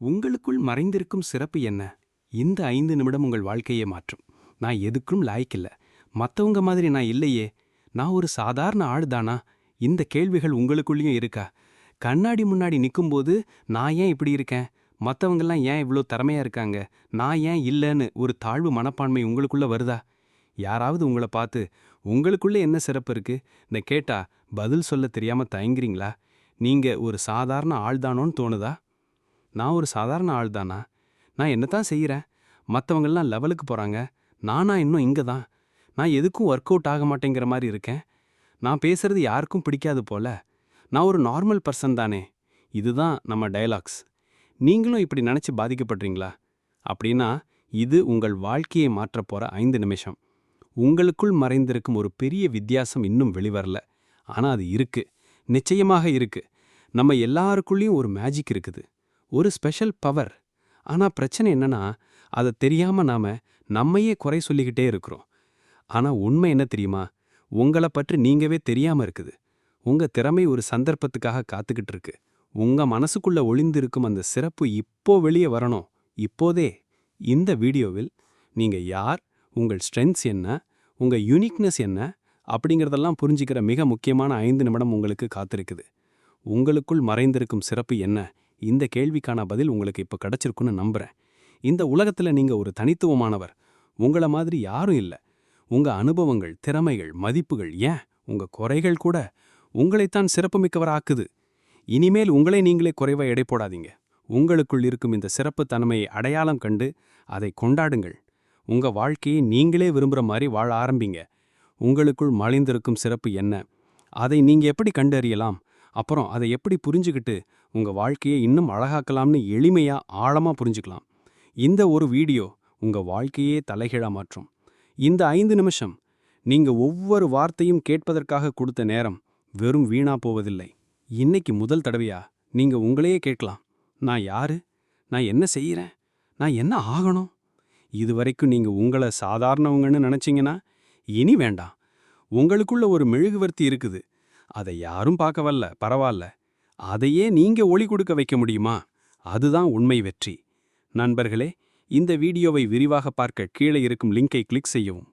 உங்களுக்குள் மறைந்திருக்கும் சிறப்பு என்ன? இந்த ஐந்து நிமிடம் உங்கள் வாழ்க்கையை மாற்றும். நான் எதுக்கும் லாய்க்கில்ல. மத்தவங்க மாதிரி நான் இல்லையே. நான் ஒரு சாதாரண ஆளுதானா? இந்த கேள்விகள் உங்களுக்குள்ளேயும் இருக்கா? கண்ணாடி முன்னாடி நிற்கும்போது நான் ஏன் இப்படி இருக்கேன்? மற்றவங்கெல்லாம் ஏன் இவ்ளோ திறமையா இருக்காங்க? நான் ஏன் இல்லைன்னு ஒரு தாழ்வு மனப்பான்மை உங்களுக்குள்ள வருதா? யாராவது உங்களை பார்த்து உங்களுக்குள்ள என்ன சிறப்பு இருக்குது இந்த கேட்டா பதில் சொல்ல தெரியாம தயங்குறீங்களா? நீங்க ஒரு சாதாரண ஆள்தானோன்னு தோணுதா? நான் ஒரு சாதாரண ஆள்தானா நான் என்னத்தான் செய்யறேன்? மற்றவங்கெல்லாம் லெவலுக்கு போறாங்க. நானா இன்னும் இங்க தான் நான் எதுக்கும் ஒர்க் அவுட் ஆக மாட்டேங்கிற மாதிரி இருக்கேன். நான் பேசுறது யாருக்கும் பிடிக்காது போல. நான் ஒரு நார்மல் பர்சன் தானே. இதுதான் நம்ம டயலாக்ஸ் நீங்களும் இப்படி நினைச்சு பாதிக்கப்படுறீங்களா? அப்படின்னா இது உங்கள் வாழ்க்கையை மாற்ற போகிற ஐந்து நிமிஷம். உங்களுக்குள் மறைந்திருக்கும் ஒரு பெரிய வித்தியாசம் இன்னும் வெளிவரல. ஆனா அது இருக்கு. நிச்சயமாக இருக்கு. நம்ம எல்லாருக்குள்ளேயும் ஒரு மேஜிக் இருக்குது. ஒரு ஸ்பெஷல் பவர். ஆனா பிரச்சனை என்னன்னா அதை தெரியாம நாம நம்மையே குறை சொல்லிக்கிட்டே இருக்கிறோம். ஆனா உண்மை என்ன தெரியுமா? உங்களை பற்றி நீங்கவே தெரியாம இருக்குது. உங்க திறமை ஒரு சந்தர்ப்பத்துக்காக காத்துக்கிட்டு இருக்கு. உங்க மனசுக்குள்ள ஒளிந்திருக்கும் அந்த சிறப்பு இப்போ வெளியே வரணும். இப்போதே. இந்த வீடியோவில் நீங்க யார் உங்கள் ஸ்ட்ரென்த்ஸ் என்ன உங்க யூனிக்னஸ் என்ன அப்படிங்கிறதெல்லாம் புரிஞ்சுக்கிற மிக முக்கியமான ஐந்து நிமிடம் உங்களுக்கு காத்திருக்குது. உங்களுக்குள் மறைந்திருக்கும் சிறப்பு என்ன? இந்த கேள்விக்கான பதில் உங்களுக்கு இப்போ கிடச்சிருக்குன்னு நம்புறேன். இந்த உலகத்துல நீங்க ஒரு தனித்துவமானவர். உங்கள மாதிரி யாரும் இல்ல. உங்க அனுபவங்கள் திறமைகள் மதிப்புகள் ஏன்? உங்க குறைகள் கூட உங்களைத்தான் சிறப்புமிக்கவராக்குது இனிமேல் உங்களை நீங்களே குறைவா எடை போடாதீங்க. உங்களுக்குள் இருக்கும் இந்த சிறப்பு தன்மையை அடையாளம் கண்டு அதை கொண்டாடுங்கள். உங்க வாழ்க்கையை நீங்களே விரும்புற மாதிரி வாழ ஆரம்பிங்க. உங்களுக்குள் மலிந்திருக்கும் சிறப்பு என்ன? அதை நீங்க எப்படி கண்டறியலாம்? அப்புறம் அதை எப்படி புரிஞ்சுக்கிட்டு உங்க வாழ்க்கையை இன்னும் அழகாக்கலாம்னு எளிமையா ஆழமா புரிஞ்சுக்கலாம். இந்த ஒரு வீடியோ உங்க வாழ்க்கையே தலைகீழா மாற்றும். இந்த ஐந்து நிமிஷம் நீங்க ஒவ்வொரு வார்த்தையும் கேட்பதற்காக கொடுத்த நேரம் வெறும் வீணா போவதில்லை. இன்னைக்கு முதல் தடவையா நீங்க உங்களையே கேட்கலாம். நான் யாரு? நான் என்ன செய்யறேன் நான் என்ன ஆகணும்? இதுவரைக்கும் நீங்க உங்களை சாதாரணவங்கன்னு நினைச்சீங்கன்னா இனி வேண்டாம். உங்களுக்குள்ள ஒரு மெழுகுவர்த்தி இருக்குது. அதை யாரும் பார்க்க வரல பரவாயில்ல அதையே நீங்க ஒளி கொடுக்க வைக்க முடியுமா? அதுதான் உண்மை வெற்றி. நண்பர்களே இந்த வீடியோவை விரிவாக பார்க்க கீழே இருக்கும் லிங்கை கிளிக் செய்யவும்.